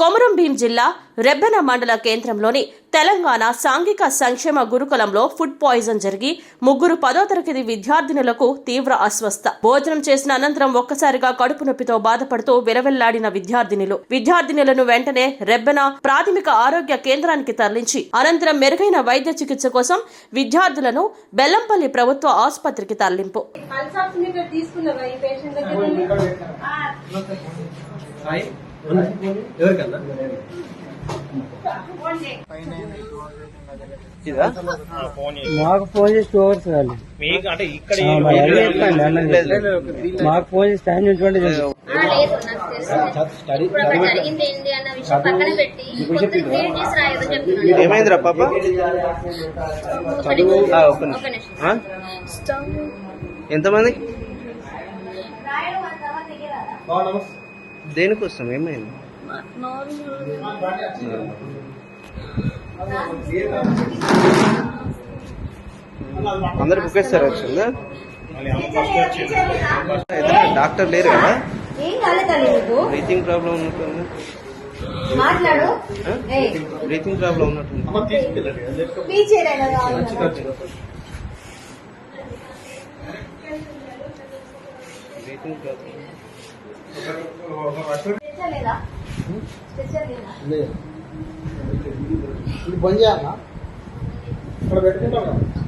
కొమరం భీం జిల్లా రెబ్బెన మండల కేంద్రంలోని తెలంగాణ సాంఘిక సంక్షేమ గురుకులంలో ఫుడ్ పాయిజన్ జరిగి ముగ్గురు పదో తరగతి విద్యార్థినులకు తీవ్ర అస్వస్థ. భోజనం చేసిన అనంతరం ఒక్కసారిగా కడుపు నొప్పితో బాధపడుతూ విలవెల్లాడిన విద్యార్థినులు. విద్యార్థినులను వెంటనే రెబ్బెన ప్రాథమిక ఆరోగ్య కేంద్రానికి తరలించి అనంతరం మెరుగైన వైద్య చికిత్స కోసం విద్యార్థులను బెల్లంపల్లి ప్రభుత్వ ఆసుపత్రికి తరలింపు. తీసుకున్నావా ఈ పేషెంట్ ఎవరికన్నా? మాకు ఫోన్ చేసి టూ అవర్స్ కాదు. మీకు ఫోన్ చేసి టైం చూసుకోండి ఆ, లేదు నాకు తెలుసు. ఇప్పుడు అక్కడ జరిగింది ఏంటి అన్న విషయం పక్కన పెట్టి కొంచెం క్రియేట్ చేసి రాయదని చెప్తున్నాను. ఏమైందిరా పాప? ఒక నిమిషం. దేనికోసం? ఏమైంది? అందరు బుక్ చేస్తారు వచ్చిందా డాక్టర్ లేరు కదా? బ్రీతింగ్ ప్రాబ్లం ఉన్నట్టుంది. మాట్లాడు. బ్రీతింగ్ ప్రాబ్లం ఉన్నట్టుంది? Breathing problem. ఇది బంద్ చేయాలా? ఇక్కడ పెట్టుకుంటాం కదా